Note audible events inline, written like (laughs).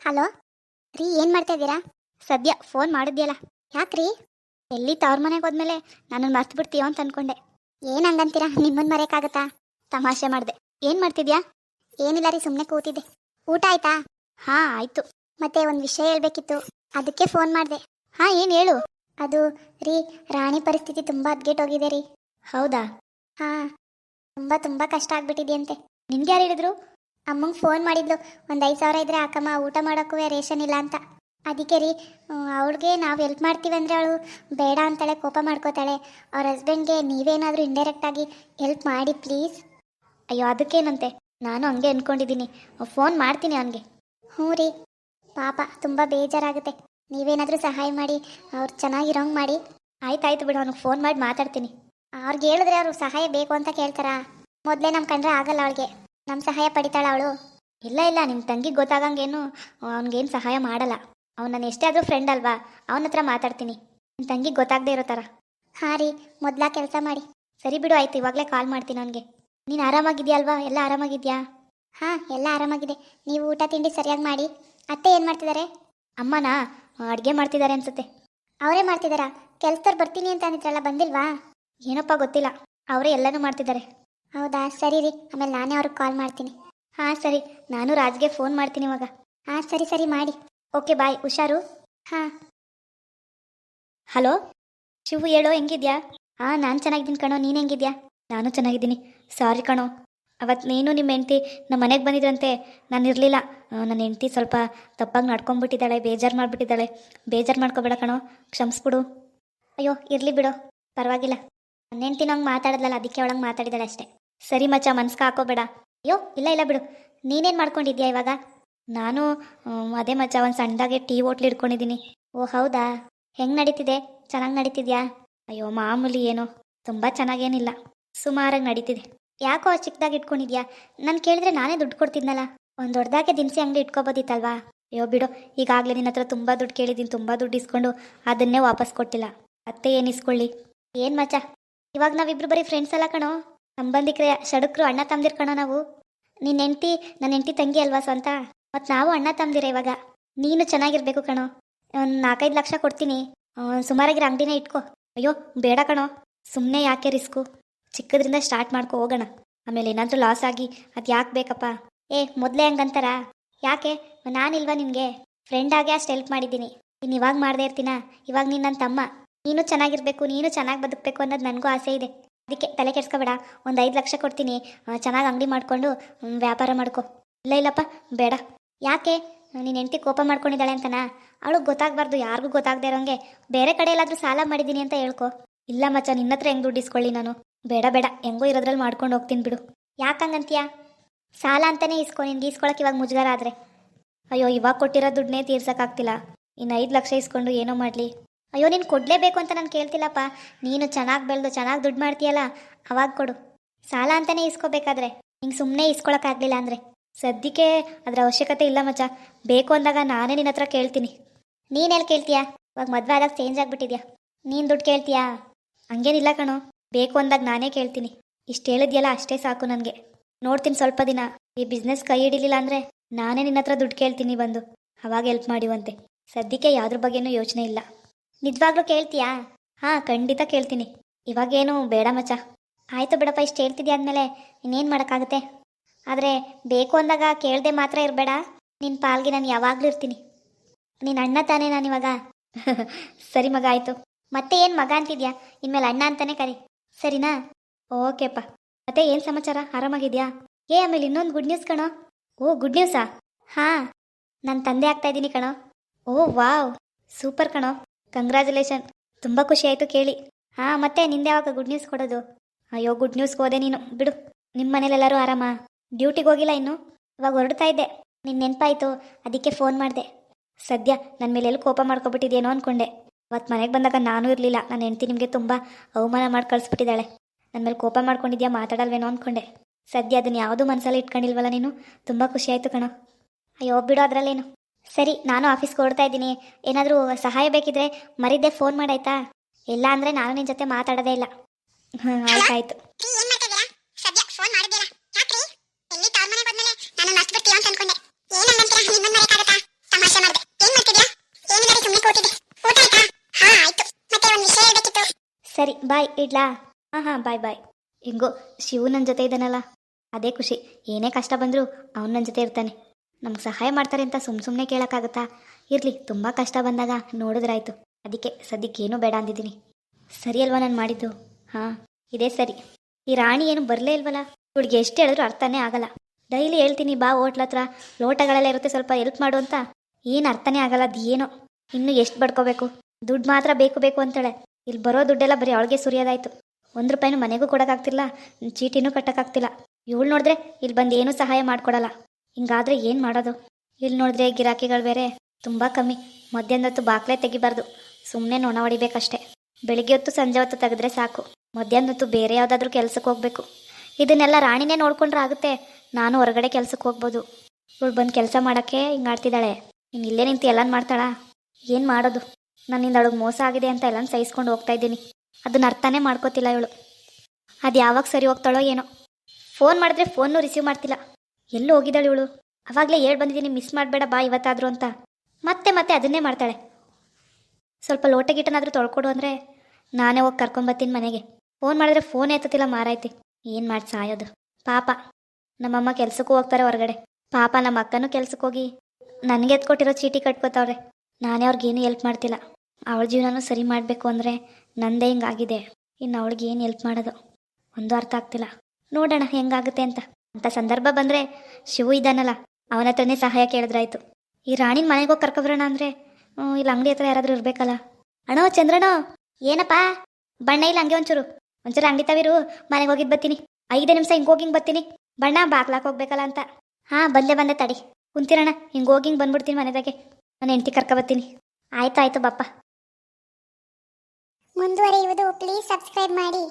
Hello? ರೀ, ಏನು ಮಾಡ್ತಾ ಇದ್ದೀರಾ? ಸದ್ಯ ಫೋನ್ ಮಾಡಿದ್ಯಲ್ಲ. ಯಾಕ್ರಿ? ಎಲ್ಲಿ ತವ್ರ ಮನೆಗೆ ಹೋದ್ಮೇಲೆ ನನ್ನನ್ನು ಮರ್ತು ಬಿಡ್ತೀಯೋ ಅಂತ ಅನ್ಕೊಂಡೆ. ಏನು ಹಂಗಂತೀರಾ? ನಿಮ್ಮನ್ನು ಮರೆಯೋಕ್ಕಾಗತ್ತಾ? ತಮಾಷೆ ಮಾಡಿದೆ. ಏನು ಮಾಡ್ತಿದ್ಯಾ? ಏನಿಲ್ಲ ರೀ ಸುಮ್ಮನೆ ಕೂತಿದ್ದೆ. ಊಟ ಆಯ್ತಾ? ಹಾಂ, ಆಯ್ತು. ಮತ್ತೆ ಒಂದು ವಿಷಯ ಹೇಳ್ಬೇಕಿತ್ತು. ಅದಕ್ಕೆ ಫೋನ್ ಮಾಡಿದೆ. ಹಾಂ, ಏನು ಹೇಳು? ಅದು, ರೀ, ರಾಣಿ ಪರಿಸ್ಥಿತಿ ತುಂಬ ಹದ್ಗೆಟ್ಟೋಗಿದೆ ರೀ. ಹೌದಾ? ಹಾಂ. ತುಂಬ ತುಂಬ ಕಷ್ಟ ಆಗ್ಬಿಟ್ಟಿದೆಯಂತೆ. ನಿಮ್ಗೆ ಯಾರು ಹೇಳಿದ್ರು? ಅಮ್ಮಂಗೆ ಫೋನ್ ಮಾಡಿದ್ಲು. ಒಂದು ಐದು ಸಾವಿರ ಇದ್ರೆ ಅಕ್ಕಮ್ಮ ಊಟ ಮಾಡೋಕ್ಕೂ ರೇಷನ್ ಇಲ್ಲ ಅಂತ. ಅದಕ್ಕೆ ರೀ ಅವಳಿಗೆ ನಾವು ಹೆಲ್ಪ್ ಮಾಡ್ತೀವಿ ಅಂದರೆ ಅವಳು ಬೇಡ ಅಂತಾಳೆ, ಕೋಪ ಮಾಡ್ಕೋತಾಳೆ. ಅವ್ರ ಹಸ್ಬೆಂಡ್ಗೆ ನೀವೇನಾದರೂ ಇಂಡೈರೆಕ್ಟಾಗಿ ಹೆಲ್ಪ್ ಮಾಡಿ ಪ್ಲೀಸ್ ಅಯ್ಯೋ, ಅದಕ್ಕೇನಂತೆ? ನಾನು ಹಂಗೆ ಅಂದ್ಕೊಂಡಿದ್ದೀನಿ ಫೋನ್ ಮಾಡ್ತೀನಿ ಅವನಿಗೆ. ಹ್ಞೂ ರೀ. ಪಾಪ, ತುಂಬ ಬೇಜಾರಾಗುತ್ತೆ. ನೀವೇನಾದರೂ ಸಹಾಯ ಮಾಡಿ, ಅವ್ರು ಚೆನ್ನಾಗಿರೋಂಗೆ ಮಾಡಿ. ಆಯ್ತಾಯ್ತು ಬಿಡು, ಅವ್ನಿಗೆ ಫೋನ್ ಮಾಡಿ ಮಾತಾಡ್ತೀನಿ. ಅವ್ರಿಗೆ ಹೇಳಿದ್ರೆ ಅವರು ಸಹಾಯ ಬೇಕು ಅಂತ ಕೇಳ್ತಾರಾ? ಮೊದಲೇ ನಮ್ಮ ಕಂಡ್ರೆ ಆಗಲ್ಲ ಅವಳಿಗೆ. ನಮ್ಮ ಸಹಾಯ ಪಡಿತಾಳ ಅವಳು. ಇಲ್ಲ ಇಲ್ಲ ನಿಮ್ಮ ತಂಗಿಗೆ ಗೊತ್ತಾಗಂಗೇನು ಅವ್ನಿಗೇನು ಸಹಾಯ ಮಾಡಲ್ಲ. ಅವ್ನು ನಾನು ಎಷ್ಟೇ ಆದರೂ ಫ್ರೆಂಡ್ ಅಲ್ವಾ? ಅವನ ಹತ್ರ ಮಾತಾಡ್ತೀನಿ. ನಿಮ್ಮ ತಂಗಿಗೆ ಗೊತ್ತಾಗದೇ ಇರೋ ಥರ ಹಾಂ ರೀ, ಮೊದಲ ಕೆಲಸ ಮಾಡಿ. ಸರಿ ಬಿಡು, ಆಯ್ತು, ಇವಾಗಲೇ ಕಾಲ್ ಮಾಡ್ತೀನಿ ಅವನಿಗೆ. ನೀನು ಅಲ್ವಾ? ಎಲ್ಲ ಆರಾಮಾಗಿದ್ಯಾ? ಹಾಂ, ಎಲ್ಲ ಆರಾಮಾಗಿದೆ. ನೀವು ಊಟ, ತಿಂಡಿ ಸರಿಯಾಗಿ ಮಾಡಿ. ಅತ್ತೆ ಏನು ಮಾಡ್ತಿದ್ದಾರೆ ಅಮ್ಮನಾ? ಅಡುಗೆ ಮಾಡ್ತಿದ್ದಾರೆ ಅನ್ಸುತ್ತೆ. ಅವರೇ ಮಾಡ್ತಿದ್ದಾರಾ ಕೆಲ್ಸದವ್ರು ಬರ್ತೀನಿ ಅಂತ ಅಂದಿದ್ರಲ್ಲ, ಬಂದಿಲ್ವಾ? ಏನಪ್ಪ ಗೊತ್ತಿಲ್ಲ. ಅವರೇ ಎಲ್ಲನೂ ಮಾಡ್ತಿದ್ದಾರೆ ಹೌದಾ? ಸರಿ ರೀ. ಆಮೇಲೆ ನಾನೇ ಅವ್ರಿಗೆ ಕಾಲ್ ಮಾಡ್ತೀನಿ. ಹಾಂ, ಸರಿ. ನಾನು ರಾಜ್ಗೆ ಫೋನ್ ಮಾಡ್ತೀನಿ ಇವಾಗ. ಹಾಂ, ಸರಿ ಸರಿ, ಮಾಡಿ. ಓಕೆ ಬಾಯ್ ಹುಷಾರು? ಹಾಂ. ಹಲೋ? ಶಿವು, ಹೇಳೋ, ಹೆಂಗಿದ್ಯಾ? ಹಾಂ, ನಾನು ಚೆನ್ನಾಗಿದ್ದೀನಿ ಕಣೋ. ನೀನು ಹೆಂಗಿದ್ಯಾ? ನಾನು ಚೆನ್ನಾಗಿದ್ದೀನಿ. ಸಾರಿ ಕಣೋ. ಅವತ್ತು ನೀನು ನಿಮ್ಮ ಹೆಂಡತಿ ನಮ್ಮ ಮನೆಗೆ ಬಂದಿದ್ರಂತೆ. ನಾನು ಇರಲಿಲ್ಲ. ನನ್ನ ಹೆಂಡತಿ ಸ್ವಲ್ಪ ತಪ್ಪಾಗಿ ನಡ್ಕೊಂಡ್ಬಿಟ್ಟಿದ್ದಾಳೆ ಬೇಜಾರು ಮಾಡಿಬಿಟ್ಟಿದ್ದಾಳೆ. ಬೇಜಾರು ಮಾಡ್ಕೋಬೇಡ ಕಣೋ. ಕ್ಷಮಿಸ್ಬಿಡು. ಅಯ್ಯೋ, ಇರಲಿ ಬಿಡು. ಪರವಾಗಿಲ್ಲ. ನನ್ನ ಹೆಂಡತಿ ನಂಗೆ ಮಾತಾಡಿದ್ಲಲ್ಲ, ಅದಕ್ಕೆ ಒಳಗೆ ಮಾತಾಡಿದಾಳೆ ಅಷ್ಟೇ. ಸರಿ ಮಚ್ಚ, ಮನ್ಸ್ಕ ಹಾಕೋಬೇಡ. ಅಯ್ಯೋ, ಇಲ್ಲ ಇಲ್ಲ ಬಿಡು. ನೀನೇನು ಮಾಡ್ಕೊಂಡಿದ್ಯಾ ಇವಾಗ? ನಾನು ಅದೇ ಮಚ್ಚ, ಒಂದು ಸಣ್ಣದಾಗೆ ಟೀ ಹೋಟ್ಲ್ ಇಟ್ಕೊಂಡಿದ್ದೀನಿ ಓ, ಹೌದಾ? ಹೆಂಗೆ ನಡೀತಿದೆ? ಚೆನ್ನಾಗಿ ನಡೀತಿದ್ಯಾ? ಅಯ್ಯೋ, ಮಾಮೂಲಿ ಏನೋ. ತುಂಬ ಚೆನ್ನಾಗೇನಿಲ್ಲ. ಸುಮಾರಾಗಿ ನಡೀತಿದೆ. ಯಾಕೋ ಚಿಕ್ಕದಾಗಿ ಇಟ್ಕೊಂಡಿದ್ಯಾ? ನಾನು ಕೇಳಿದ್ರೆ ನಾನೇ ದುಡ್ಡು ಕೊಡ್ತಿದ್ನಲ್ಲ. ಒಂದು ದೊಡ್ಡದಾಗೆ ದಿನಸಿ ಅಂಗಡಿ ಇಟ್ಕೋಬೋದಿತ್ತಲ್ವಾ? ಅಯ್ಯೋ, ಬಿಡು. ಈಗಾಗಲೇ ನಿನ್ನ ಹತ್ರ ತುಂಬ ದುಡ್ಡು ಕೇಳಿದ್ದೀನಿ ತುಂಬ ದುಡ್ಡು ಇಸ್ಕೊಂಡು ಅದನ್ನೇ ವಾಪಸ್ ಕೊಟ್ಟಿಲ್ಲ. ಅತ್ತೆ ಏನು ಇಸ್ಕೊಳ್ಳಿ? ಏನು ಮಚ್ಚ? ಇವಾಗ ನಾವಿಬ್ರು ಬರೀ ಫ್ರೆಂಡ್ಸ್ ಅಲ್ಲ ಕಣೋ. ಸಂಬಂಧಿಕರೇ ಶಡಕ್ರು ಅಣ್ಣ ತಮ್ದಿರ್ ಕಣ ನಾವು. ನಿನ್ನ ಹೆಂಡ್ತಿ ನನ್ನ ಹೆಂಡ್ತಿ ತಂಗಿ ಅಲ್ವಾ ಸ್ವಂತ? ಮತ್ತು ನಾವು ಅಣ್ಣ ತಂದಿರ ಇವಾಗ. ನೀನು ಚೆನ್ನಾಗಿರ್ಬೇಕು ಕಣೋ. ಒಂದು ನಾಲ್ಕೈದು ಲಕ್ಷ ಕೊಡ್ತೀನಿ. ಸುಮಾರಾಗಿರ ಅಂಗಡಿನೇ ಇಟ್ಕೋ. ಅಯ್ಯೋ, ಬೇಡ ಕಣೋ. ಸುಮ್ಮನೆ ಯಾಕೆ ರಿಸ್ಕು? ಚಿಕ್ಕದ್ರಿಂದ ಸ್ಟಾರ್ಟ್ ಮಾಡ್ಕೊ ಹೋಗೋಣ. ಆಮೇಲೆ ಏನಾದರೂ ಲಾಸ್ ಆಗಿ ಅದು ಯಾಕೆ ಬೇಕಪ್ಪ? ಏ, ಮೊದಲೇ ಹಂಗಂತಾರ? ಯಾಕೆ? ನಾನಿಲ್ವಾ ನಿಮಗೆ? ಫ್ರೆಂಡ್ ಆಗಿ ಅಷ್ಟು ಹೆಲ್ಪ್ ಮಾಡಿದ್ದೀನಿ. ನೀನು ಇವಾಗ ಮಾಡದೇ ಇರ್ತೀನಾ? ಇವಾಗ ನೀನು ನನ್ನ ತಮ್ಮ. ನೀನು ಚೆನ್ನಾಗಿರ್ಬೇಕು, ನೀನು ಚೆನ್ನಾಗಿ ಬದುಕಬೇಕು ಅನ್ನೋದು ನನಗೂ ಆಸೆ ಇದೆ. ಅದಕ್ಕೆ ತಲೆ ಕೆಡ್ಸ್ಕೊಬೇಡ. ಒಂದು ಐದು ಲಕ್ಷ ಕೊಡ್ತೀನಿ. ಚೆನ್ನಾಗಿ ಅಂಗಡಿ ಮಾಡಿಕೊಂಡು ವ್ಯಾಪಾರ ಮಾಡ್ಕೊ. ಇಲ್ಲ, ಇಲ್ಲಪ್ಪ, ಬೇಡ. ಯಾಕೆ? ನೀನು ಹೆಂಡ್ತಿ ಕೋಪ ಮಾಡ್ಕೊಂಡಿದ್ದಾಳೆ ಅಂತನಾ? ಅವಳು ಗೊತ್ತಾಗಬಾರ್ದು, ಯಾರಿಗೂ ಗೊತ್ತಾಗದೇ ಇರೋಂಗೆ. ಬೇರೆ ಕಡೆ ಎಲ್ಲಾದರೂ ಸಾಲ ಮಾಡಿದ್ದೀನಿ ಅಂತ ಹೇಳ್ಕೊ. ಇಲ್ಲ, ಮಚ್ಚ ನಿನ್ನ ಹತ್ರ ಹೆಂಗೆ ದುಡ್ಡು ಇಸ್ಕೊಳ್ಳಿ ನಾನು. ಬೇಡ ಬೇಡ, ಹೆಂಗೋ ಇರೋದ್ರಲ್ಲಿ ಮಾಡ್ಕೊಂಡು ಹೋಗ್ತೀನಿ ಬಿಡು. ಯಾಕಂಗಂತೀಯ ಸಾಲ ಅಂತಲೇ ಇಸ್ಕೊ, ನಿನ್ಗೆ ಇಸ್ಕೊಳಕ್ಕೆ ಇವಾಗ ಮುಜುಗರ ಆದರೆ. ಅಯ್ಯೋ, ಇವಾಗ ಕೊಟ್ಟಿರೋ ದುಡ್ಡನ್ನೇ ತೀರ್ಸೋಕ್ಕಾಗ್ತಿಲ್ಲ. ಇನ್ನು ಐದು ಲಕ್ಷ ಇಸ್ಕೊಂಡು ಏನೋ ಮಾಡಲಿ. ಅಯ್ಯೋ, ನೀನು ಕೊಡಲೇಬೇಕು ಅಂತ ನಾನು ಕೇಳ್ತಿಲ್ಲಪ್ಪ. ನೀನು ಚೆನ್ನಾಗಿ ಬೆಳೆದು ಚೆನ್ನಾಗಿ ದುಡ್ಡು ಮಾಡ್ತೀಯಲ್ಲ, ಅವಾಗ ಕೊಡು. ಸಾಲ ಅಂತಲೇ ಇಸ್ಕೋಬೇಕಾದ್ರೆ. ನಿಂಗೆ ಸುಮ್ಮನೆ ಇಸ್ಕೊಳಕ್ಕಾಗಲಿಲ್ಲ ಅಂದರೆ. ಸದ್ಯಕ್ಕೆ ಅದರ ಅವಶ್ಯಕತೆ ಇಲ್ಲ ಮಚ್ಚ. ಬೇಕು ಅಂದಾಗ ನಾನೇ ನಿನ್ನ ಹತ್ರ ಕೇಳ್ತೀನಿ. ನೀನೆಲ್ಲಿ ಕೇಳ್ತೀಯಾ? ಇವಾಗ ಮದುವೆ ಆದಾಗ ಚೇಂಜ್ ಆಗಿಬಿಟ್ಟಿದ್ಯಾ? ನೀನು ದುಡ್ಡು ಕೇಳ್ತೀಯಾ? ಹಂಗೇನಿಲ್ಲ ಕಣೋ. ಬೇಕು ಅಂದಾಗ ನಾನೇ ಕೇಳ್ತೀನಿ. ಇಷ್ಟು ಹೇಳಿದ್ಯಲ್ಲ ಅಷ್ಟೇ ಸಾಕು ನನಗೆ. ನೋಡ್ತೀನಿ ಸ್ವಲ್ಪ ದಿನ. ಈ ಬಿಸ್ನೆಸ್ ಕೈ ಹಿಡಿಲಿಲ್ಲ ಅಂದರೆ ನಾನೇ ನಿನ್ನ ಹತ್ರ ದುಡ್ಡು ಕೇಳ್ತೀನಿ ಬಂದು. ಅವಾಗ ಹೆಲ್ಪ್ ಮಾಡಿವಂತೆ. ಸದ್ಯಕ್ಕೆ ಯಾವ್ದ್ರ ಬಗ್ಗೆನೂ ಯೋಚನೆ ಇಲ್ಲ. ನಿಜವಾಗ್ಲೂ ಕೇಳ್ತೀಯಾ? ಹಾಂ, ಖಂಡಿತ ಕೇಳ್ತೀನಿ. ಇವಾಗೇನು ಬೇಡ ಮಚ್ಚ. ಆಯಿತು ಬಿಡಪ್ಪ, ಇಷ್ಟು ಹೇಳ್ತಿದ್ಯಾ ಆದ್ಮೇಲೆ ಇನ್ನೇನು ಮಾಡೋಕ್ಕಾಗುತ್ತೆ? ಆದರೆ ಬೇಕು ಅಂದಾಗ ಕೇಳದೆ ಮಾತ್ರ ಇರಬೇಡ. ನಿನ್ನ ಪಾಲ್ಗೆ ನಾನು ಯಾವಾಗಲೂ ಇರ್ತೀನಿ. ನಿನ್ನ ಅಣ್ಣ ತಾನೇ ನಾನಿವಾಗ (laughs) ಸರಿ ಮಗ, ಆಯಿತು. ಮತ್ತೆ ಏನು ಮಗ ಅಂತಿದ್ಯಾ? ಇನ್ಮೇಲೆ ಅಣ್ಣ ಅಂತಾನೆ ಕರಿ. ಸರಿನಾ? ಓಕೆಪ್ಪ. ಮತ್ತೆ ಏನು ಸಮಾಚಾರ? ಆರಾಮಾಗಿದ್ಯಾ? ಏ, ಆಮೇಲೆ ಇನ್ನೊಂದು ಗುಡ್ ನ್ಯೂಸ್ ಕಣೋ. ಓ ಗುಡ್ ನ್ಯೂಸಾ ಹಾಂ. ನನ್ನ ತಂದೆ ಆಗ್ತಾ ಇದ್ದೀನಿ ಕಣೋ. ಓ, ವಾವ್. ಸೂಪರ್ ಕಣೋ. ಕಂಗ್ರ್ಯಾಚುಲೇಷನ್ ತುಂಬ ಖುಷಿ ಆಯಿತು ಕೇಳಿ. ಹಾಂ, ಮತ್ತೆ ನಿಂದೆ ಯಾವಾಗ ಗುಡ್ ನ್ಯೂಸ್ ಕೊಡೋದು? ಅಯ್ಯೋ ಗುಡ್ ನ್ಯೂಸ್ಗೆ ಹೋದೆ ನೀನು. ಬಿಡು. ನಿಮ್ಮ ಮನೇಲೆಲ್ಲರೂ ಆರಾಮ. ಡ್ಯೂಟಿಗೆ ಹೋಗಿಲ್ಲ ಇನ್ನು. ಇವಾಗ ಹೊರಡ್ತಾ ಇದ್ದೆ. ನಿನ್ನ ನೆನಪಾಯಿತು. ಅದಕ್ಕೆ ಫೋನ್ ಮಾಡಿದೆ. ಸದ್ಯ ನನ್ನ ಮೇಲೆ ಎಲ್ಲಿ ಕೋಪ ಮಾಡ್ಕೊಬಿಟ್ಟಿದ್ಯೇನೋ ಅನ್ಕೊಂಡೆ. ಅವತ್ತು ಮನೆಗೆ ಬಂದಾಗ ನಾನು ಇರಲಿಲ್ಲ. ನನ್ನ ಹೆಂಡತಿ ನಿಮಗೆ ತುಂಬ ಅವಮಾನ ಮಾಡಿ ಕಳಿಸ್ಬಿಟ್ಟಿದ್ದಾಳೆ. ನನ್ನ ಮೇಲೆ ಕೋಪ ಮಾಡ್ಕೊಂಡಿದ್ಯಾ ಮಾತಾಡಲ್ವೇನೋ ಅನ್ಕೊಂಡೆ. ಸದ್ಯ ಅದನ್ನ ಯಾವುದೂ ಮನಸ್ಸಲ್ಲಿ ಇಟ್ಕೊಂಡಿಲ್ವಲ್ಲ ನೀನು? ತುಂಬ ಖುಷಿ ಕಣ ಕಣೋ. ಅಯ್ಯೋ, ಬಿಡು ಅದರಲ್ಲೇನು. ಸರಿ ನಾನು ಆಫೀಸ್ಗೆ ಓಡ್ತಾ ಇದ್ದೀನಿ. ಏನಾದರೂ ಸಹಾಯ ಬೇಕಿದ್ರೆ ಮರಿದ್ದೆ ಫೋನ್ ಮಾಡಾಯ್ತಾ? ಇಲ್ಲ ಅಂದರೆ ನಾನು ನಿನ್ನ ಜೊತೆ ಮಾತಾಡೋದೇ ಇಲ್ಲ. ಆಯ್ತಾಯ್ತು. ಸರಿ ಬಾಯ್ ಇಡ್ಲಾ? ಹಾಂ ಹಾಂ ಬಾಯ್ ಬಾಯ್. ಹಿಂಗೋ ಶಿವು ನನ್ನ ಜೊತೆ ಇದ್ದಾನಲ್ಲ. ಅದೇ ಖುಷಿ. ಏನೇ ಕಷ್ಟ ಬಂದರೂ ಅವನು ನನ್ನ ಜೊತೆ ಇರ್ತಾನೆ. ನಮ್ಗೆ ಸಹಾಯ ಮಾಡ್ತಾರೆ ಅಂತ ಸುಮ್ಮ ಸುಮ್ಮನೆ ಕೇಳೋಕ್ಕಾಗತ್ತಾ? ಇರಲಿ, ತುಂಬ ಕಷ್ಟ ಬಂದಾಗ ನೋಡಿದ್ರಾಯ್ತು. ಅದಕ್ಕೆ ಸದ್ಯಕ್ಕೆ ಏನೂ ಬೇಡ ಅಂದಿದ್ದೀನಿ. ಸರಿ ಅಲ್ವಾ ನಾನು ಮಾಡಿದ್ದು? ಹಾಂ, ಇದೇ ಸರಿ. ಈ ರಾಣಿ ಏನು ಬರಲೇ ಇಲ್ವಲ್ಲ? ಇವಳಿಗೆ ಎಷ್ಟು ಹೇಳಿದ್ರು ಅರ್ಥನೇ ಆಗಲ್ಲ. ಡೈಲಿ ಹೇಳ್ತೀನಿ, ಬಾ ಹೋಟ್ಲ ಹತ್ರ. ಲೋಟಗಳೆಲ್ಲ ಇರುತ್ತೆ, ಸ್ವಲ್ಪ ಹೆಲ್ಪ್ ಮಾಡು ಅಂತ. ಏನು ಅರ್ಥನೇ ಆಗಲ್ಲ, ಅದು ಏನೋ. ಇನ್ನು ಎಷ್ಟು ಬಡ್ಕೋಬೇಕು? ದುಡ್ಡು ಮಾತ್ರ ಬೇಕು ಬೇಕು ಅಂತಾಳೆ. ಇಲ್ಲಿ ಬರೋ ದುಡ್ಡೆಲ್ಲ ಬರೀ ಅವಳಿಗೆ ಸುರಿಯೋದಾಯ್ತು. ಒಂದು ರೂಪಾಯಿನೂ ಮನೆಗೂ ಕೊಡೋಕ್ಕಾಗ್ತಿಲ್ಲ. ಚೀಟಿನೂ ಕಟ್ಟೋಕ್ಕಾಗ್ತಿಲ್ಲ. ಇವಳು ನೋಡಿದ್ರೆ ಇಲ್ಲಿ ಬಂದು ಏನೂ ಸಹಾಯ ಮಾಡಿಕೊಡಲ್ಲ. ಹಿಂಗಾದ್ರೆ ಏನು ಮಾಡೋದು? ಇಲ್ಲಿ ನೋಡಿದ್ರೆ ಗಿರಾಕಿಗಳು ಬೇರೆ ತುಂಬ ಕಮ್ಮಿ. ಮಧ್ಯಾಹ್ನ ಹೊತ್ತು ಬಾಕ್ಲೆ ತೆಗಿಬಾರ್ದು. ಸುಮ್ಮನೆ ನೊಣ ಹೊಡಿಬೇಕಷ್ಟೆ. ಬೆಳಿಗ್ಗೆ ಹೊತ್ತು ಸಂಜೆ ಹೊತ್ತು ತೆಗೆದ್ರೆ ಸಾಕು. ಮಧ್ಯಾಹ್ನ ಹೊತ್ತು ಬೇರೆ ಯಾವುದಾದ್ರೂ ಕೆಲ್ಸಕ್ಕೆ ಹೋಗ್ಬೇಕು. ಇದನ್ನೆಲ್ಲ ರಾಣಿನೇ ನೋಡ್ಕೊಂಡ್ರೆ ಆಗುತ್ತೆ. ನಾನು ಹೊರಗಡೆ ಕೆಲ್ಸಕ್ಕೆ ಹೋಗ್ಬೋದು. ಇವಳು ಬಂದು ಕೆಲಸ ಮಾಡೋಕ್ಕೆ ಹಿಂಗೆ ಆಡ್ತಿದ್ದಾಳೆ ಇನ್ನು ಇಲ್ಲೇ ನಿಂತು ಎಲ್ಲಾನು ಮಾಡ್ತಾಳಾ? ಏನು ಮಾಡೋದು? ನನ್ನಿಂದ ಅವಳಿಗೆ ಮೋಸ ಆಗಿದೆ ಅಂತ ಎಲ್ಲ ಸಹಿಸ್ಕೊಂಡು ಹೋಗ್ತಾ ಇದ್ದೀನಿ. ಅದನ್ನ ಅರ್ಥನೇ ಮಾಡ್ಕೋತಿಲ್ಲ ಇವಳು. ಅದು ಯಾವಾಗ ಸರಿ ಹೋಗ್ತಾಳೋ ಏನೋ. ಫೋನ್ ಮಾಡಿದ್ರೆ ಫೋನು ರಿಸೀವ್ ಮಾಡ್ತಿಲ್ಲ. ಎಲ್ಲೂ ಹೋಗಿದ್ದಾಳೆ ಇವಳು. ಅವಾಗಲೇ ಹೇಳಿ ಬಂದಿದ್ದೀನಿ ಮಿಸ್ ಮಾಡಬೇಡ, ಬಾ ಇವತ್ತಾದರೂ ಅಂತ. ಮತ್ತೆ ಮತ್ತೆ ಅದನ್ನೇ ಮಾಡ್ತಾಳೆ. ಸ್ವಲ್ಪ ಲೋಟ ಗೀಟನಾದರೂ ತೊಳ್ಕೊಡು ಅಂದರೆ ನಾನೇ ಹೋಗಿ ಕರ್ಕೊಂಬತ್ತೀನಿ ಮನೆಗೆ. ಫೋನ್ ಮಾಡಿದ್ರೆ ಫೋನ್ ಎತ್ತತಿಲ್ಲ ಮಾರಾಯ್ತಿ. ಏನು ಮಾಡಿ ಸಾಯೋದು. ಪಾಪ. ನಮ್ಮಮ್ಮ ಕೆಲ್ಸಕ್ಕೂ ಹೋಗ್ತಾರೆ ಹೊರಗಡೆ. ಪಾಪ ನಮ್ಮ ಅಕ್ಕನೂ ಕೆಲ್ಸಕ್ಕೆ ಹೋಗಿ ನನಗೆ ಎತ್ಕೊಟ್ಟಿರೋ ಚೀಟಿ ಕಟ್ಕೋತಾವ್ರೆ. ನಾನೇ ಅವ್ರಿಗೇನು ಹೆಲ್ಪ್ ಮಾಡ್ತಿಲ್ಲ. ಅವಳ ಜೀವನನೂ ಸರಿ ಮಾಡಬೇಕು ಅಂದರೆ ನಂದೇ ಹಿಂಗಾಗಿದೆ. ಇನ್ನು ಅವಳಿಗೆ ಏನು ಹೆಲ್ಪ್ ಮಾಡೋದು? ಒಂದು ಅರ್ಥ ಆಗ್ತಿಲ್ಲ. ನೋಡೋಣ ಹೆಂಗಾಗುತ್ತೆ ಅಂತ. ಅಂತ ಸಂದರ್ಭ ಬಂದರೆ ಶಿವು ಇದ್ದಾನಲ್ಲ, ಅವನ ಹತ್ರನೇ ಸಹಾಯ ಕೇಳಿದ್ರಾಯ್ತು. ಈ ರಾಣಿನ ಮನೆಗೆ ಹೋಗಿ ಕರ್ಕೊಬರೋಣ ಅಂದರೆ ಇಲ್ಲಿ ಅಂಗಡಿ ಹತ್ರ ಯಾರಾದರೂ ಇರಬೇಕಲ್ಲ. ಅಣ್ಣೋ ಚಂದ್ರನೋ, ಏನಪ್ಪ? ಬಣ್ಣ ಇಲ್ಲ ಹಂಗೆ ಒಂಚೂರು. ಒಂಚೂರು ಅಂಗಡಿ ತಾವಿರು, ಮನೆಗೆ ಹೋಗಿದ್ದು ಬರ್ತೀನಿ. ಐದೇ ನಿಮಿಷ ಹಿಂಗೆ ಹೋಗಿ ಹಿಂಗೆ ಬರ್ತೀನಿ. ಬಣ್ಣ, ಬಾಗ್ಲಾಕ್ ಹೋಗ್ಬೇಕಲ್ಲ ಅಂತ. ಹಾಂ, ಬಂದೆ ಬಂದೆ ತಡಿ. ಕುಂತಿರಣ್ಣ ಹಿಂಗೆ ಹೋಗಿ ಹಿಂಗೆ ಬಂದ್ಬಿಡ್ತೀನಿ ಮನೆದಾಗೆ ನಾನು ಹೆಂಡತಿ ಕರ್ಕೊಬತ್ತೀನಿ ಆಯ್ತು ಆಯ್ತು ಬಪ್ಪ. ಮುಂದುವರಿಯುವುದು ಪ್ಲೀಸ್ ಸಬ್ಸ್ಕ್ರೈಬ್ ಮಾಡಿ.